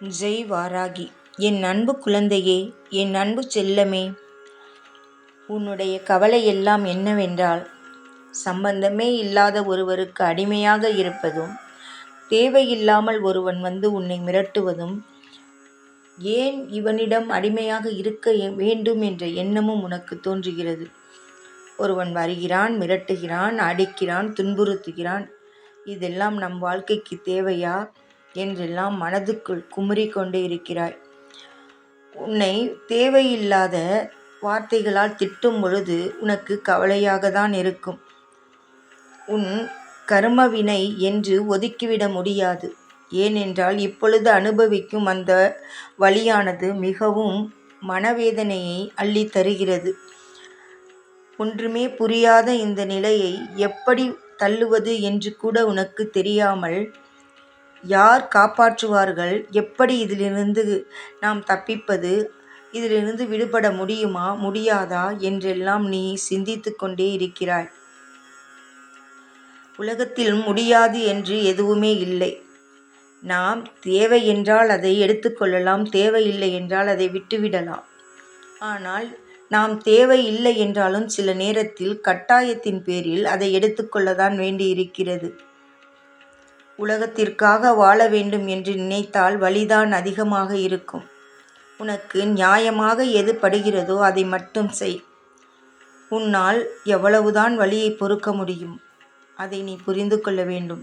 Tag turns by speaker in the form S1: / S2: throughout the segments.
S1: ஜெய் வாராகி என் அன்பு குழந்தையே என் அன்பு செல்லமே உன்னுடைய கவலை எல்லாம் என்னவென்றால் சம்பந்தமே இல்லாத ஒருவருக்கு அடிமையாக இருப்பதும் தேவையில்லாமல் ஒருவன் வந்து உன்னை மிரட்டுவதும் ஏன் இவனிடம் அடிமையாக இருக்க வேண்டும் என்ற எண்ணமும் உனக்கு தோன்றுகிறது. ஒருவன் வருகிறான் மிரட்டுகிறான் அடிக்கிறான் துன்புறுத்துகிறான். இதெல்லாம் நம் வாழ்க்கைக்கு தேவையா? என்றெல்லாம் மனதுக்குள் குமுறி இருக்கிறாய். உன்னை தேவையில்லாத வார்த்தைகளால் திட்டும் பொழுது உனக்கு கவலையாக தான் இருக்கும். உன் கர்மவினை என்று ஒதுக்கிவிட முடியாது. ஏனென்றால் இப்பொழுது அனுபவிக்கும் அந்த வழியானது மிகவும் மனவேதனையை அள்ளி தருகிறது. ஒன்றுமே புரியாத இந்த நிலையை எப்படி தள்ளுவது என்று கூட உனக்கு தெரியாமல் யார் காப்பாற்றுவார்கள்? எப்படி இதிலிருந்து நாம் தப்பிப்பது? இதிலிருந்து விடுபட முடியுமா? முடியாதா? என்றெல்லாம் நீ சிந்தித்து கொண்டே இருக்கிறாய். உலகத்தில் முடியாது என்று எதுவுமே இல்லை. நாம் தேவை என்றால் அதை எடுத்துக்கொள்ளலாம் தேவையில்லை என்றால் அதை விட்டுவிடலாம். ஆனால் நாம் தேவை இல்லை என்றாலும் சில நேரத்தில் கட்டாயத்தின் பேரில் அதை எடுத்துக்கொள்ளதான் வேண்டியிருக்கிறது. உலகத்திற்காக வாழ வேண்டும் என்று நினைத்தால் வழிதான் அதிகமாக இருக்கும். உனக்கு நியாயமாக எது படுகிறதோ அதை மட்டும் செய். உன்னால் எவ்வளவுதான் வழியை பொறுக்க முடியும் அதை நீ புரிந்து கொள்ள வேண்டும்.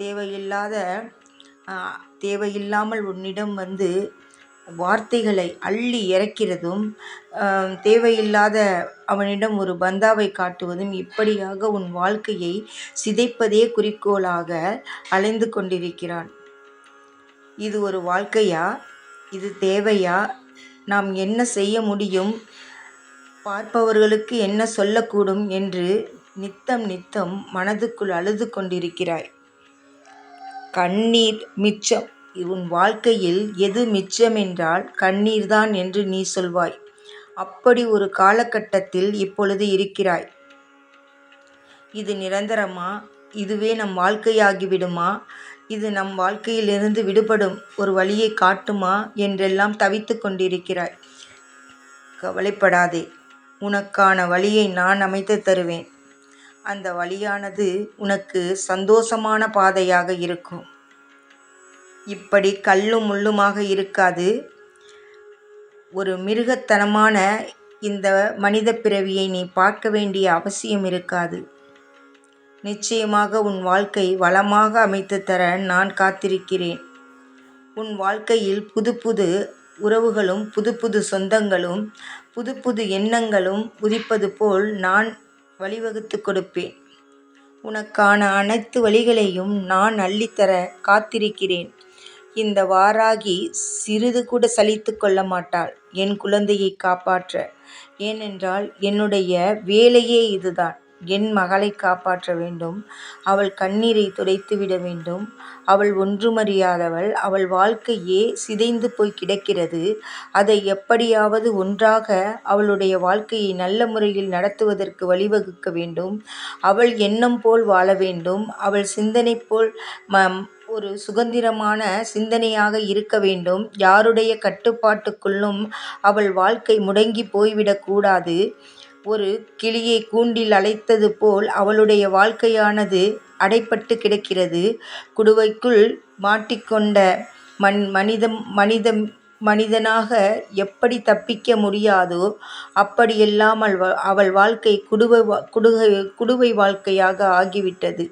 S1: தேவையில்லாத தேவையில்லாமல் உன்னிடம் வந்து வார்த்தைகளை அள்ளி இறக்கிறதும் தேவையில்லாத அவனிடம் ஒரு பந்தாவை காட்டுவதும் இப்படியாக உன் வாழ்க்கையை சிதைப்பதே குறிக்கோளாக அலைந்து கொண்டிருக்கிறான். இது ஒரு வாழ்க்கையா? இது தேவையா? நாம் என்ன செய்ய முடியும்? பார்ப்பவர்களுக்கு என்ன சொல்லக்கூடும் என்று நித்தம் நித்தம் மனதுக்குள் அழுது கொண்டிருக்கிறாய். கண்ணீர் மிச்சம். உன் வாழ்க்கையில் எது மிச்சமென்றால் கண்ணீர்தான் என்று நீ சொல்வாய். அப்படி ஒரு காலகட்டத்தில் இப்பொழுது இருக்கிறாய். இது நிரந்தரமா? இதுவே நம் வாழ்க்கையாகிவிடுமா? இது நம் வாழ்க்கையிலிருந்து விடுபடும் ஒரு வழியை காட்டுமா? என்றெல்லாம் தவித்து கொண்டிருக்கிறாய். கவலைப்படாதே. உனக்கான வழியை நான் அமைத்து தருவேன். அந்த வழியானது உனக்கு சந்தோஷமான பாதையாக இருக்கும். இப்படி கல்லும் முள்ளுமாக இருக்காது. ஒரு மிருகத்தனமான இந்த மனித பிறவியை நீ பார்க்க வேண்டிய அவசியம் இருக்காது. நிச்சயமாக உன் வாழ்க்கை வளமாக அமைத்து தர நான் காத்திருக்கிறேன். உன் வாழ்க்கையில் புது புது உறவுகளும் புது புது சொந்தங்களும் புது புது எண்ணங்களும் உதிப்பது போல் நான் வழிவகுத்து கொடுப்பேன். உனக்கான அனைத்து வழிகளையும் நான் அள்ளித்தர காத்திருக்கிறேன். இந்த வாராகி சிறிது கூட சலித்து கொள்ள மாட்டாள். என் குழந்தையை காப்பாற்ற. ஏனென்றால் என்னுடைய வேலையே இதுதான். என் மகளை காப்பாற்ற வேண்டும். அவள் கண்ணீரை துடைத்து விட வேண்டும். அவள் ஒன்றுமறியாதவள். அவள் வாழ்க்கையே சிதைந்து போய் கிடக்கிறது. அதை எப்படியாவது ஒன்றாக அவளுடைய வாழ்க்கையை நல்ல முறையில் நடத்துவதற்கு வழிவகுக்க வேண்டும். அவள் எண்ணம் போல் வாழ வேண்டும். அவள் சிந்தனை போல் ம ஒரு சுதந்திரமான சிந்தனையாக இருக்க வேண்டும். யாருடைய கட்டுப்பாட்டுக்குள்ளும் அவள் வாழ்க்கை முடங்கி போய்விடக்கூடாது ஒரு கிளியை கூண்டில் அழைத்தது போல் அவளுடைய வாழ்க்கையானது அடைப்பட்டு கிடக்கிறது. குடுவைக்குள் மாட்டிக்கொண்ட மண் மனிதம் மனிதம் மனிதனாக எப்படி தப்பிக்க முடியாதோ அப்படியெல்லாம் அவள் வாழ்க்கை குடுவை குடுகை குடுவை வாழ்க்கையாக ஆகிவிட்டது.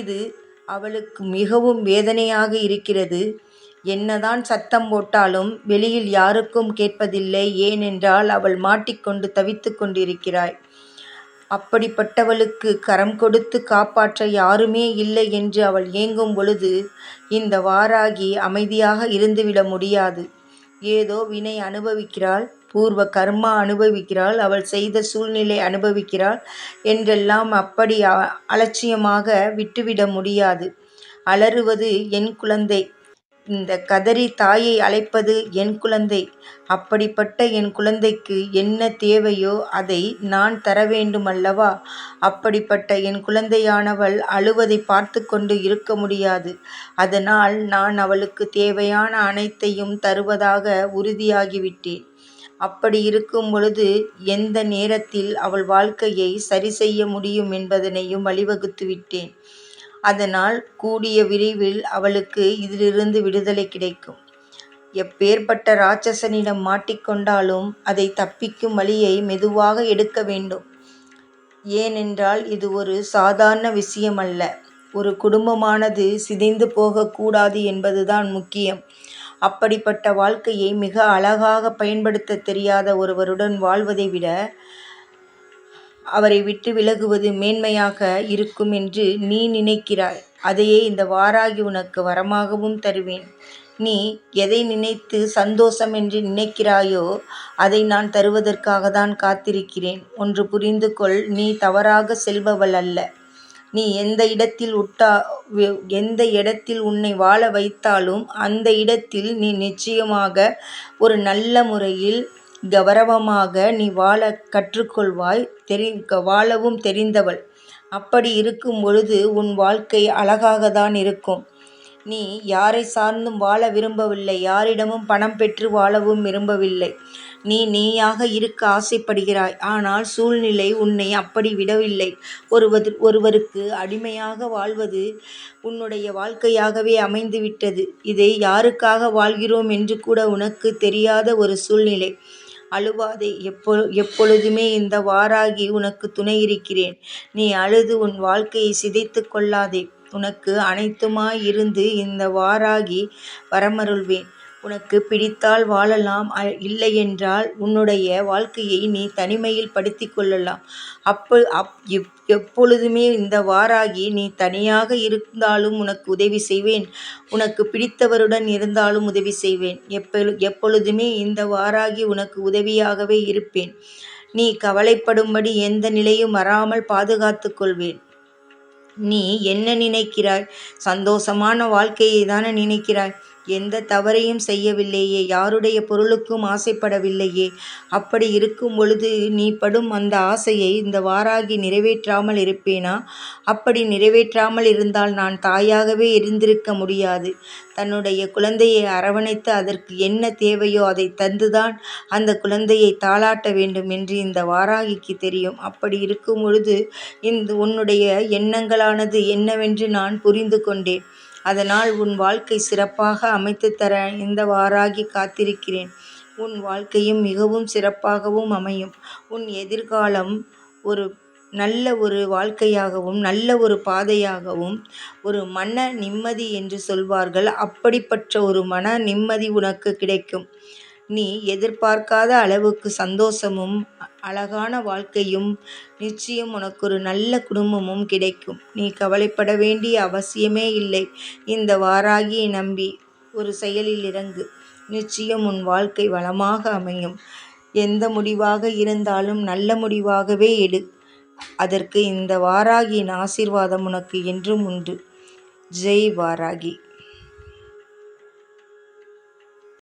S1: இது அவளுக்கு மிகவும் வேதனையாக இருக்கிறது. என்னதான் சத்தம் போட்டாலும் வெளியில் யாருக்கும் கேட்பதில்லை. ஏனென்றால் அவள் மாட்டிக்கொண்டு தவித்து கொண்டிருக்கிறாய். அப்படிப்பட்டவளுக்கு கரம் கொடுத்து காப்பாற்ற யாருமே இல்லை என்று அவள் ஏங்கும் பொழுது இந்த வாராகி அமைதியாக இருந்துவிட முடியாது. ஏதோ வினை அனுபவிக்கிறாள். பூர்வ கர்மா அனுபவிக்கிறாள் அவள் செய்த சூழ்நிலை அனுபவிக்கிறாள் என்றெல்லாம் அப்படி அலட்சியமாக விட்டுவிட முடியாது அலறுவது என் குழந்தை இந்த கதறி தாயை அழைப்பது என் குழந்தை. அப்படிப்பட்ட என் குழந்தைக்கு என்ன தேவையோ அதை நான் தர வேண்டுமல்லவா? அப்படிப்பட்ட என் குழந்தையானவள் அழுவதைப் பார்த்து கொண்டு இருக்க முடியாது. அதனால் நான் அவளுக்கு தேவையான அனைத்தையும் தருவதாக உறுதியாகிவிட்டேன். அப்படி இருக்கும் பொழுது எந்த நேரத்தில் அவள் வாழ்க்கையை சரி செய்ய முடியும் என்பதனையும் வழிவகுத்து விட்டேன் அதனால் கூடிய விரைவில் அவளுக்கு இதிலிருந்து விடுதலை கிடைக்கும். எப்பேர்ப்பட்ட ராட்சசனிடம் மாட்டிக் கொண்டாலும் தப்பிக்கும் வழியை மெதுவாக எடுக்க வேண்டும். ஏனென்றால் இது ஒரு சாதாரண விஷயமல்ல. ஒரு குடும்பமானது சிதைந்து போகக்கூடாது என்பதுதான் முக்கியம். அப்படிப்பட்ட வாழ்க்கையை மிக அழகாக பயன்படுத்தத் தெரியாத ஒருவருடன் வாழ்வதை விட அவரை விட்டு விலகுவது மேன்மையாக இருக்கும் என்று நீ நினைக்கிறாய். அதையே இந்த வாராகி உனக்கு வரமாகவும் தருவேன். நீ எதை நினைத்து சந்தோஷம் என்று நினைக்கிறாயோ அதை நான் தருவதற்காக தான் காத்திருக்கிறேன். ஒன்று புரிந்து கொள் நீ தவறாக செல்பவள் அல்ல. நீ எந்த இடத்தில் உட்டா எந்த இடத்தில் உன்னை வாழ வைத்தாலும் அந்த இடத்தில் நீ நிச்சயமாக ஒரு நல்ல முறையில் கௌரவமாக நீ வாழ கற்றுக்கொள்வாய் தெரி வாழவும் தெரிந்தவள். அப்படி இருக்கும் பொழுது உன் வாழ்க்கை அழகாக தான் இருக்கும். நீ யாரை சார்ந்தும் வாழ விரும்பவில்லை. யாரிடமும் பணம் பெற்று வாழவும் விரும்பவில்லை. நீ நீயாக இருக்க ஆசைப்படுகிறாய். ஆனால் சூழ்நிலை உன்னை அப்படி விடவில்லை. ஒருவருக்கு அடிமையாக வாழ்வது உன்னுடைய வாழ்க்கையாகவே அமைந்துவிட்டது. இதை யாருக்காக வாழ்கிறோம் என்று கூட உனக்கு தெரியாத ஒரு சூழ்நிலை. அழுவாதே. எப்பொழுதுமே இந்த வாராகி உனக்கு துணை இருக்கிறேன். நீ அழுது உன் வாழ்க்கையை சிதைத்து கொள்ளாதே. உனக்கு அனைத்துமாய் இருந்து இந்த வாராகி வரமருள்வேன். உனக்குப் பிடித்தால் வாழலாம் இல்லையென்றால் உன்னுடைய வாழ்க்கையை நீ தனிமையில் படுத்திக் கொள்ளலாம். எப்பொழுதுமே இந்த வாராகி நீ தனியாக இருந்தாலும் உனக்கு உதவி செய்வேன். உனக்குப் பிடித்தவருடன் இருந்தாலும் உதவி செய்வேன். எப்பொழுதுமே இந்த வாராகி உனக்கு உதவியாகவே இருப்பேன். நீ கவலைப்படும்படி எந்த நிலையும் வராமல் பாதுகாத்துக் கொள்வேன். நீ என்ன நினைக்கிறாய்? சந்தோஷமான வாழ்க்கையை தானே நினைக்கிறாய். எந்த தவறையும் செய்யவில்லையே. யாருடைய பொருளுக்கும் ஆசைப்படவில்லையே. அப்படி இருக்கும் பொழுது நீ படும் அந்த ஆசையை இந்த வாராகி நிறைவேற்றாமல் இருப்பேனா? அப்படி நிறைவேற்றாமல் இருந்தால் நான் தாயாகவே இருந்திருக்க முடியாது. தன்னுடைய குழந்தையை அரவணைத்து அதற்கு என்ன தேவையோ அதை தந்துதான் அந்த குழந்தையை தாளாட்ட வேண்டும் என்று இந்த வாராகிக்கு தெரியும். அப்படி இருக்கும் பொழுது உன்னுடைய எண்ணங்களானது என்னவென்று நான் புரிந்து கொண்டேன். அதனால் உன் வாழ்க்கை சிறப்பாக அமைத்துத் தர இந்த வாராகி காத்திருக்கிறேன். உன் வாழ்க்கையும் மிகவும் சிறப்பாகவும் அமையும். உன் எதிர்காலம் ஒரு நல்ல ஒரு வாழ்க்கையாகவும் நல்ல ஒரு பாதையாகவும் ஒரு மன நிம்மதி என்று சொல்வார்கள் அப்படிப்பட்ட ஒரு மன நிம்மதி உனக்கு கிடைக்கும். நீ எதிர்பார்க்காத அளவுக்கு சந்தோஷமும் அழகான வாழ்க்கையும் நிச்சயம் உனக்கொரு நல்ல குடும்பமும் கிடைக்கும். நீ கவலைப்பட வேண்டிய அவசியமே இல்லை. இந்த வாராகியை நம்பி ஒரு செயலில் இறங்கு. நிச்சயம் உன் வாழ்க்கை வளமாக அமையும். எந்த முடிவாக இருந்தாலும் நல்ல முடிவாகவே எடு. அதற்கு இந்த வாராகியின் ஆசீர்வாதம் உனக்கு என்றும் உண்டு. ஜெய் வாராகி.